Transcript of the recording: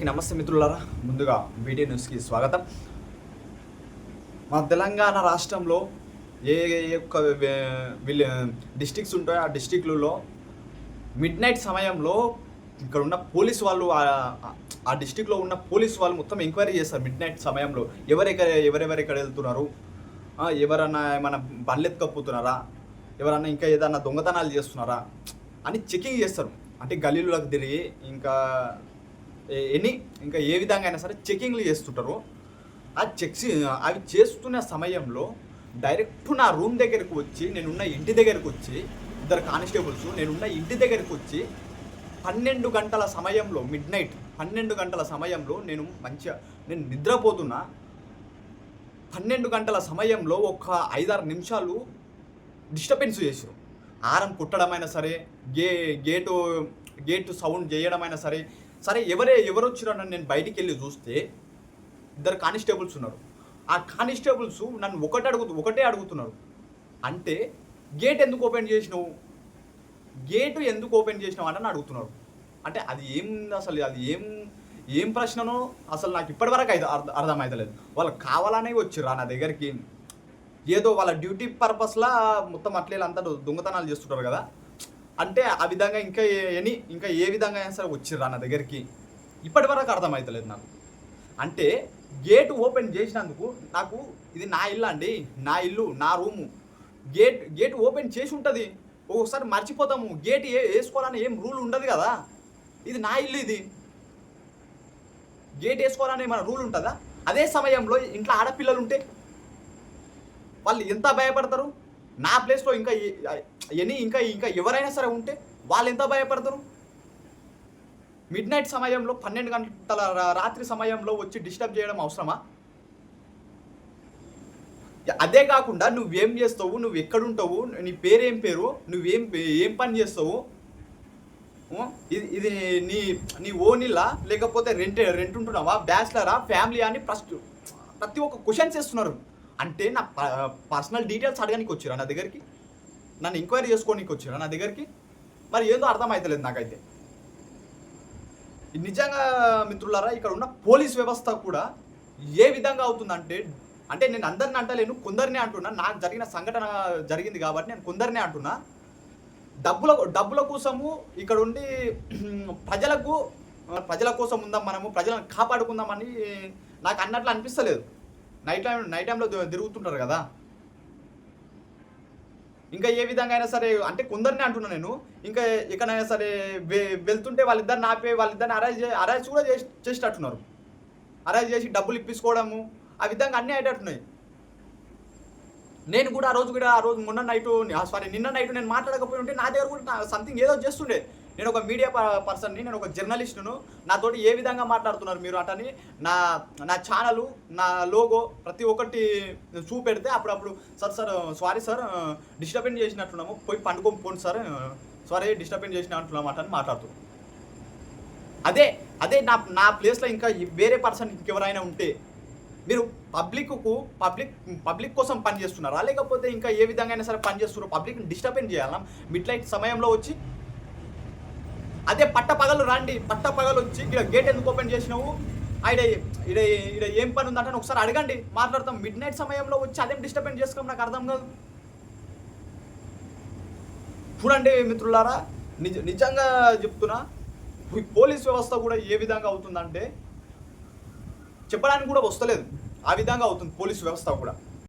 అందరికీ నమస్తే మిత్రులారా. ముందుగా బీటీ న్యూస్కి స్వాగతం. మన తెలంగాణ రాష్ట్రంలో ఏ ఏ యొక్క డిస్టిక్స్ ఉంటాయో ఆ డిస్టిక్లలో మిడ్ నైట్ సమయంలో ఇక్కడ ఉన్న పోలీస్ వాళ్ళు ఆ- డిస్టిక్లో ఉన్న పోలీస్ వాళ్ళు మొత్తం ఎంక్వైరీ చేస్తారు మిడ్ నైట్ సమయంలో. ఎవరెక్కడ ఎవరెవరు ఇక్కడ వెళ్తున్నారు? ఎవరన్నా ఏమైనా బండ్లెత్తుకపోతున్నారా ఎవరన్నా ఇంకా ఏదన్నా దొంగతనాలు చేస్తున్నారా? అని చెకింగ్ చేస్తారు. అంటే గల్లీలకు తిరిగి ఇంకా ఎనీ ఇంకా ఏ విధంగా అయినా సరే చెకింగ్లు చేస్తుంటారు. ఆ చెక్స్ అవి చేస్తున్న సమయంలో డైరెక్ట్ నా రూమ్ దగ్గరకు వచ్చి నేనున్న ఇంటి దగ్గరకు వచ్చి ఇద్దరు కానిస్టేబుల్స్ నేనున్న ఇంటి దగ్గరకు వచ్చి పన్నెండు గంటల సమయంలో మిడ్ నైట్ పన్నెండు గంటల సమయంలో నేను మంచిగా నేను నిద్రపోతున్నా. పన్నెండు గంటల సమయంలో ఒక ఐదారు నిమిషాలు డిస్టర్బెన్స్ చేసారు ఆరం కుట్టడమైనా సరే గే గేటు గేటు సౌండ్ చేయడమైనా సరే సరే ఎవరే ఎవరు వచ్చినారని నేను బయటికి వెళ్ళి చూస్తే ఇద్దరు కానిస్టేబుల్స్ ఉన్నారు. ఆ కానిస్టేబుల్స్ నన్ను ఒకటే అడుగు ఒకటే అడుగుతున్నారు. అంటే గేట్ ఎందుకు ఓపెన్ చేసినావు? గేటు ఎందుకు ఓపెన్ చేసినావు అని అడుగుతున్నారు. అంటే అది ఏం అసలు అది ఏం ఏం ప్రశ్ననో అసలు నాకు ఇప్పటివరకు అయితే అర్థం అర్థమవుతలేదు వాళ్ళు కావాలనే వచ్చిర్రా నా దగ్గరికి. ఏదో వాళ్ళ డ్యూటీ పర్పస్లా మొత్తం అట్లే అంతా దొంగతనాలు చేస్తుంటారు కదా. అంటే ఆ విధంగా ఇంకా ఏ- ఎనీ ఇంకా ఏ విధంగా అయినా సరే వచ్చిర్రా నా దగ్గరికి? ఇప్పటి వరకు అర్థమవుతలేదు నాకు. అంటే గేట్ ఓపెన్ చేసినందుకు నాకు ఇది నా ఇల్లు అండి నా ఇల్లు నా రూము. గేట్ గేట్ ఓపెన్ చేసి ఉంటుంది. ఒక్కొక్కసారి మర్చిపోతాము. గేట్ ఏ వేసుకోవాలని ఏం రూల్ ఉండదు కదా. ఇది నా ఇల్లు ఇది. గేట్ వేసుకోవాలని ఏమైనా రూల్ ఉంటుందా? అదే సమయంలో ఇంట్లో ఆడపిల్లలు ఉంటే వాళ్ళు ఎంత భయపడతారు? నా ప్లేస్లో ఇంకా ఎనీ ఇంకా ఇంకా ఎవరైనా సరే ఉంటే వాళ్ళు ఎంత భయపడతారు? మిడ్ నైట్ సమయంలో పన్నెండు గంటల రాత్రి సమయంలో వచ్చి డిస్టర్బ్ చేయడం అవసరమా? అదే కాకుండా నువ్వేం చేస్తావు? నువ్వు ఎక్కడుంటావు? నీ పేరేం పేరు? నువ్వేం ఏం పని చేస్తావు? ఇది ఇది నీ నీ ఓనిలా లేకపోతే రెంట్ రెంట్ ఉంటున్నావా బ్యాచిలరా? ఫ్యామిలీ అని ఫస్ట్ ప్రతి ఒక్క క్వశ్చన్స్ వేస్తున్నారు. అంటే నా పర్సనల్ డీటెయిల్స్ అడగడానికి వచ్చారా నా దగ్గరికి? నన్ను ఎంక్వైరీ చేసుకోనికి వచ్చారా నా దగ్గరికి? మరి ఏదో అర్థమవుతలేదు నాకైతే. నిజంగా మిత్రులారా ఇక్కడ ఉన్న పోలీస్ వ్యవస్థ కూడా ఏ విధంగా అవుతుందంటే అంటే నేను అందరిని అంటలేను కొందరినే అంటున్నా. నాకు జరిగిన సంఘటన జరిగింది కాబట్టి నేను కొందరినే అంటున్నా. డబ్బుల డబ్బుల కోసము ఇక్కడ ఉండి ప్రజలకు ప్రజల కోసం ఉందాం మనము ప్రజలను కాపాడుకుందామని నాకు అన్నట్లు అనిపిస్తలేదు. నైట్ టైం నైట్ టైంలో తిరుగుతుంటారు కదా. ఇంకా ఏ విధంగా అయినా సరే అంటే కొందరిని అంటున్నా నేను. ఇంకా ఎక్కడైనా సరే వెళ్తుంటే వాళ్ళిద్దరిని ఆపే వాళ్ళిద్దరిని అరేంజ్ అరేంజ్ కూడా చేసి చేసేటట్టున్నారు. అరేంజ్ చేసి డబ్బులు ఇప్పించుకోవడము ఆ విధంగా అన్నీ అయ్యేటట్టున్నాయి నేను కూడా ఆ రోజు కూడా ఆ రోజు మొన్న నైట్ సారీ నిన్న నైట్ నేను మాట్లాడకపోయి ఉంటే నా దగ్గర కూడా సంథింగ్ ఏదో చేస్తుండే. నేను ఒక మీడియా పర్సన్ని నేను ఒక జర్నలిస్టును నాతోటి ఏ విధంగా మాట్లాడుతున్నారు మీరు అటని నా నా ఛానల్ నా లోగో ప్రతి ఒక్కటి చూపెడితే అప్పుడప్పుడు sir sir sorry sir disturbance చేసినట్టున్నాము పోయి పండుకో పోండి సార్ సారీ డిస్టర్బెన్స్ చేసిన అంటున్నాం అటని మాట్లాడుతున్నాం అదే అదే నా నా ప్లేస్లో ఇంకా వేరే పర్సన్ ఇంకెవరైనా ఉంటే మీరు పబ్లిక్కు పబ్లిక్ పబ్లిక్ కోసం పనిచేస్తున్నారా? లేకపోతే ఇంకా ఏ విధంగా అయినా సరే పనిచేస్తున్నారు? పబ్లిక్ని డిస్టర్బెన్స్ చేయాలా? మిడ్ లైట్ సమయంలో వచ్చి అదే పట్ట పగలు రండి పట్ట పగలు వచ్చి ఇక్కడ గేట్ ఎందుకు ఓపెన్ చేసినావు? ఈడ ఈడ ఈడ ఏం పని ఉందంటే ఒకసారి అడగండి మాట్లాడతాం. మిడ్ నైట్ సమయంలో వచ్చి అదేం డిస్టర్బెన్స్ చేసుకోం నాకు అర్థం కాదు. చూడండి మిత్రులారా నిజ నిజంగా చెప్తున్నా ఈ పోలీస్ వ్యవస్థ కూడా ఏ విధంగా అవుతుందంటే చెప్పడానికి కూడా వస్తలేదు. ఆ విధంగా అవుతుంది పోలీస్ వ్యవస్థ కూడా.